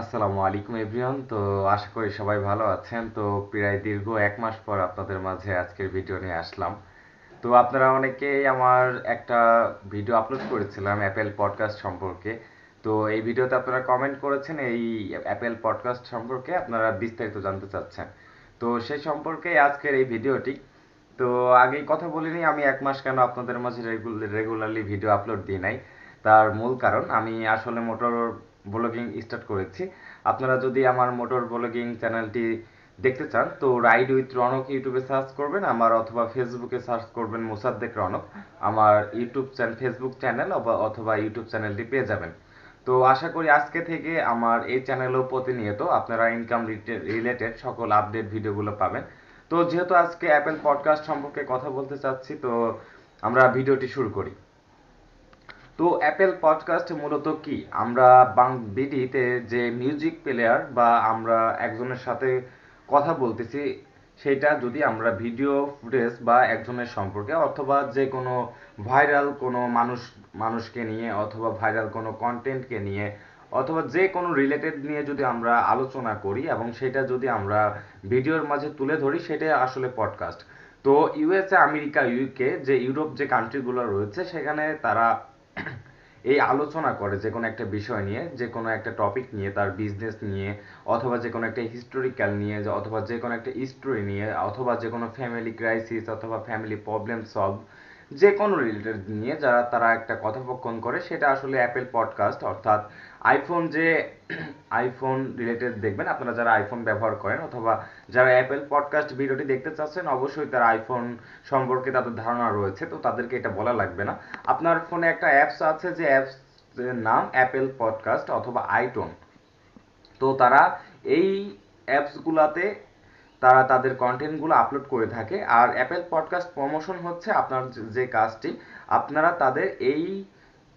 আসসালামু আলাইকুম এভরিওয়ান। তো আশা করি সবাই ভালো আছেন। তো প্রায় দীর্ঘ এক মাস পর আপনাদের মাঝে আজকের ভিডিও নিয়ে আসলাম। তো আপনারা অনেকেই আমার একটা ভিডিও আপলোড করেছিলাম অ্যাপেল পডকাস্ট সম্পর্কে। তো এই ভিডিওতে আপনারা কমেন্ট করেছেন, এই অ্যাপেল পডকাস্ট সম্পর্কে আপনারা বিস্তারিত জানতে চাচ্ছেন। তো সেই সম্পর্কে আজকের এই ভিডিওটি। তো আগেই কথা বলিনি আমি এক মাস কেন আপনাদের মাঝে রেগুলারলি ভিডিও আপলোড দিই নাই? তার মূল কারণ, আমি আসলে মোটর ব্লগিং স্টার্ট করেছি। আপনারা যদি আমার মোটর ব্লগিং চ্যানেলটি দেখতে চান, তো রাইড উইথ রনক ইউটিউবে সার্চ করবেন, আমার অথবা ফেসবুকে সার্চ করবেন মোসাদ্দেক রনক আমার ইউটিউব চ্যানেল ফেসবুক চ্যানেল অথবা ইউটিউব চ্যানেলটি পেয়ে যাবেন। তো আশা করি আজকে থেকে আমার এই চ্যানেলও প্রতিনিয়ত আপনারা ইনকাম রিলেটেড সকল আপডেট ভিডিওগুলো পাবেন। তো যেহেতু আজকে অ্যাপেল পডকাস্ট সম্পর্কে কথা বলতে চাচ্ছি, তো আমরা ভিডিওটি শুরু করি। তো অ্যাপেল পডকাস্ট মূলত কি? আমরা বিডিতে যে মিউজিক প্লেয়ার বা আমরা একজনের সাথে কথা বলতেছি, সেটা যদি আমরা ভিডিও ফুটেজ বা একজনের সম্পর্কে অথবা যে কোনো ভাইরাল কোনো মানুষ, মানুষকে নিয়ে অথবা ভাইরাল কোনো কন্টেন্টকে নিয়ে অথবা যে কোনো রিলেটেড নিয়ে যদি আমরা আলোচনা করি এবং সেটা যদি আমরা ভিডিওর মাঝে তুলে ধরি, সেটাই আসলে পডকাস্ট তো ইউএসএ আমেরিকা ইউকে যে ইউরোপ যে কান্ট্রিগুলো রয়েছে, সেখানে তারা এই আলোচনা করে যে কোনো একটা বিষয় নিয়ে, যে কোনো একটা টপিক নিয়ে, তার বিজনেস নিয়ে, অথবা যে কোনো একটা হিস্টোরিক্যাল নিয়ে, অথবা যে কোনো একটা স্টোরি নিয়ে, অথবা যে কোনো ফ্যামিলি ক্রাইসিস অথবা ফ্যামিলি প্রবলেম সলভ যে কোনো রিলেটেড নিয়ে যারা, তারা একটা কথোপকথন করে, সেটা আসলে অ্যাপেল পডকাস্ট অর্থাৎ আইফোন যে আইফোন রিলেটেড দেখবেন, আপনারা যারা আইফোন ব্যবহার করেন, অথবা যারা অ্যাপেল পডকাস্ট ভিডিওটি দেখতে চাচ্ছেন, অবশ্যই তারা আইফোন সম্পর্কে তাদের ধারণা রয়েছে, তো তাদেরকে এটা বলা লাগবে না। আপনার ফোনে একটা অ্যাপস আছে, যে অ্যাপস নাম অ্যাপেল পডকাস্ট অথবা আইটোন তো তারা এই অ্যাপসগুলাতে তারা তাদের কন্টেন্টগুলো আপলোড করে থাকে। আর অ্যাপেল পডকাস্ট প্রমোশন হচ্ছে আপনার যে কাজটি, আপনারা তাদের এই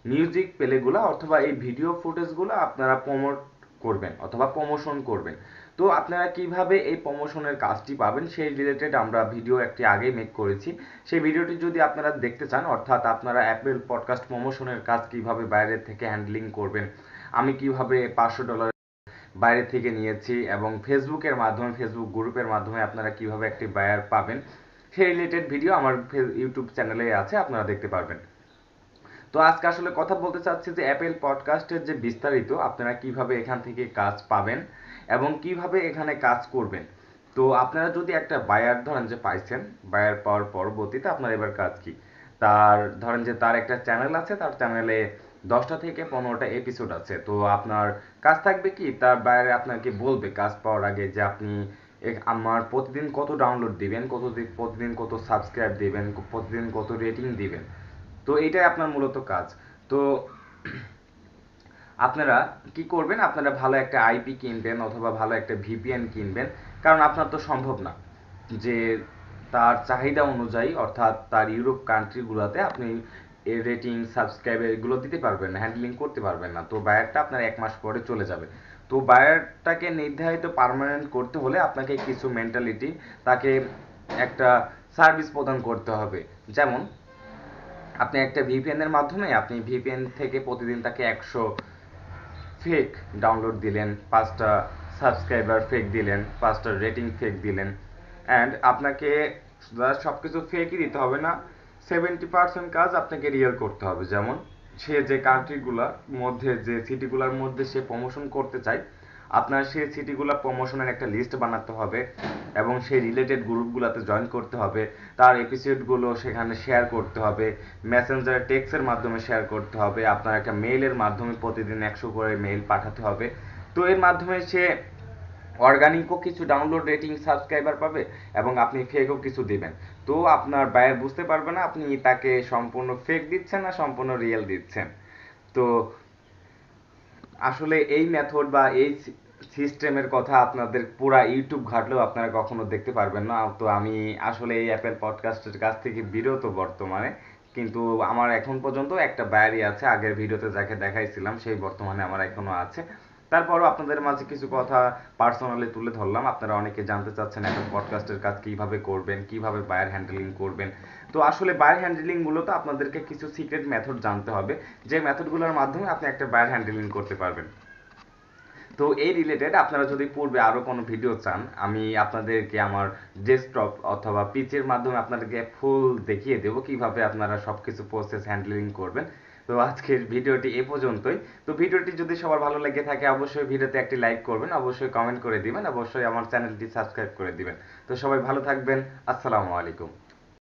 মিউজিক প্লেগুলো অথবা এই ভিডিও ফুটেজগুলো আপনারা প্রমোট করবেন অথবা প্রমোশন করবেন। তো আপনারা কীভাবে এই প্রমোশনের কাজটি পাবেন সেই রিলেটেড আমরা ভিডিও একটি আগেই মেক করেছি। সেই ভিডিওটি যদি আপনারা দেখতে চান, অর্থাৎ আপনারা অ্যাপেল পডকাস্ট প্রমোশনের কাজ কীভাবে বাইরের থেকে হ্যান্ডলিং করবেন, আমি কীভাবে পাঁচশো ডলার বাইরে থেকে নিয়েছি এবং ফেসবুকের মাধ্যমে ফেসবুক গ্রুপের মাধ্যমে আপনারা কীভাবে একটি বায়ার পাবেন, সেই রিলেটেড ভিডিও আমার ইউটিউব চ্যানেলে আছে, আপনারা দেখতে পারবেন। তো আজকে আসলে কথা বলতে চাচ্ছি যে অ্যাপেল পডকাস্টের যে বিস্তারিত, আপনারা কীভাবে এখান থেকে কাজ পাবেন এবং কীভাবে এখানে কাজ করবেন। তো আপনারা যদি একটা বায়ার ধরেন যে পাইছেন বায়ার পাওয়ার পরবর্তীতে আপনার এবার কাজ কি? তার, ধরেন যে তার একটা চ্যানেল আছে, তার চ্যানেলে দশটা থেকে পনেরোটা এপিসোড আছে। তো আপনার কাজ থাকবে কি? তার বাইরে আপনাকে বলবে কাজ পাওয়ার আগে যে আপনি আমার প্রতিদিন কত ডাউনলোড দিবেন, কত প্রতিদিন কত সাবস্ক্রাইব দিবেন, প্রতিদিন কত রেটিং দিবেন। তো এইটাই আপনার মূলত কাজ। তো আপনারা কি করবেন? আপনারা ভালো একটা আইপি কিনবেন অথবা ভালো একটা ভিপিএন কিনবেন। কারণ আপনার তো সম্ভব না যে তার চাহিদা অনুযায়ী অর্থাৎ তার ইউরোপ কান্ট্রিগুলোতে আপনি রেটিং সাবস্ক্রাইব এগুলো দিতে পারবেন না হ্যান্ডলিং করতে পারবেন না। তো বায়ারটা আপনার এক মাস পরে চলে যাবে। তো বায়ারটাকে নির্ধারিত পারমানেন্ট করতে হলে আপনাকে কিছু মেন্টালিটি তাকে একটা সার্ভিস প্রদান করতে হবে। যেমন, আপনি একটা ভিপিএন এর মাধ্যমে আপনি ভিপিএন থেকে প্রতিদিন তাকে একশো ফেক ডাউনলোড দিলেন, পাঁচটা সাবস্ক্রাইবার ফেক দিলেন, পাঁচটা রেটিং ফেক দিলেন। অ্যান্ড আপনাকে সব কিছু ফেকই দিতে হবে না সেভেন্টি পার্সেন্ট কাজ আপনাকে রিয়েল করতে হবে। যেমন, সে যে কান্ট্রিগুলোর মধ্যে, যে সিটিগুলোর মধ্যে সে প্রমোশন করতে চায়, আপনার সেই সিটিগুলো প্রমোশনের একটা লিস্ট বানাতে হবে এবং সেই রিলেটেড গ্রুপগুলোতে জয়েন করতে হবে। তার এপিসোডগুলো সেখানে শেয়ার করতে হবে। মেসেঞ্জার টেক্সের মাধ্যমে শেয়ার করতে হবে। আপনার একটা মেইলের মাধ্যমে প্রতিদিন একশো করে মেইল পাঠাতে হবে। তো এর মাধ্যমে সে অর্গানিকও কিছু ডাউনলোড রেটিং সাবস্ক্রাইবার পাবে এবং আপনি ফেকও কিছু দিবেন। তো আপনার বায়ার বুঝতে পারবে না, আপনি তাকে সম্পূর্ণ ফেক দিচ্ছেন না, সম্পূর্ণ রিয়েল দিচ্ছেন। তো আসলে এই মেথড বা এই সিস্টেমের কথা আপনাদের পুরা ইউটিউব ঘাটলেও আপনারা কখনো দেখতে পারবেন না। তো আমি আসলে এই অ্যাপেল পডকাস্টের কাছ থেকে বিরত বর্তমানে। কিন্তু আমার এখন পর্যন্ত একটা বায়ারই আছে। আগের ভিডিওতে যাকে দেখাইছিলাম, সেই বর্তমানে আমার এখনও আছে। তারপরও আপনাদের মাঝে কিছু কথা পার্সোনালি তুলে ধরলাম। আপনারা অনেকে জানতে চাচ্ছেন এখন পডকাস্টের কাজ কীভাবে করবেন, কীভাবে বায়ার হ্যান্ডেলিং করবেন। তো আসলে বায়ার হ্যান্ডেলিং মূলত আপনাদেরকে কিছু সিক্রেট মেথড জানতে হবে। যে মেথডগুলোর মাধ্যমে আপনি একটা বায়ার হ্যান্ডেলিং করতে পারবেন। তো এই রিলেটেড আপনারা যদি পূর্বে আরও কোনো ভিডিও চান, আমি আপনাদেরকে আমার ডেস্কটপ অথবা পিচের মাধ্যমে আপনাদেরকে ফুল দেখিয়ে দেবো কীভাবে আপনারা সব কিছু প্রসেস হ্যান্ডেলিং করবেন। তো আজকের ভিডিওটি এ পর্যন্তই। তো ভিডিওটি যদি সবার ভালো লেগে থাকে, অবশ্যই ভিডিওতে একটি লাইক করবেন, অবশ্যই কমেন্ট করে দিবেন, অবশ্যই আমার চ্যানেলটি সাবস্ক্রাইব করে দিবেন। তো সবাই ভালো থাকবেন, আসসালামু আলাইকুম।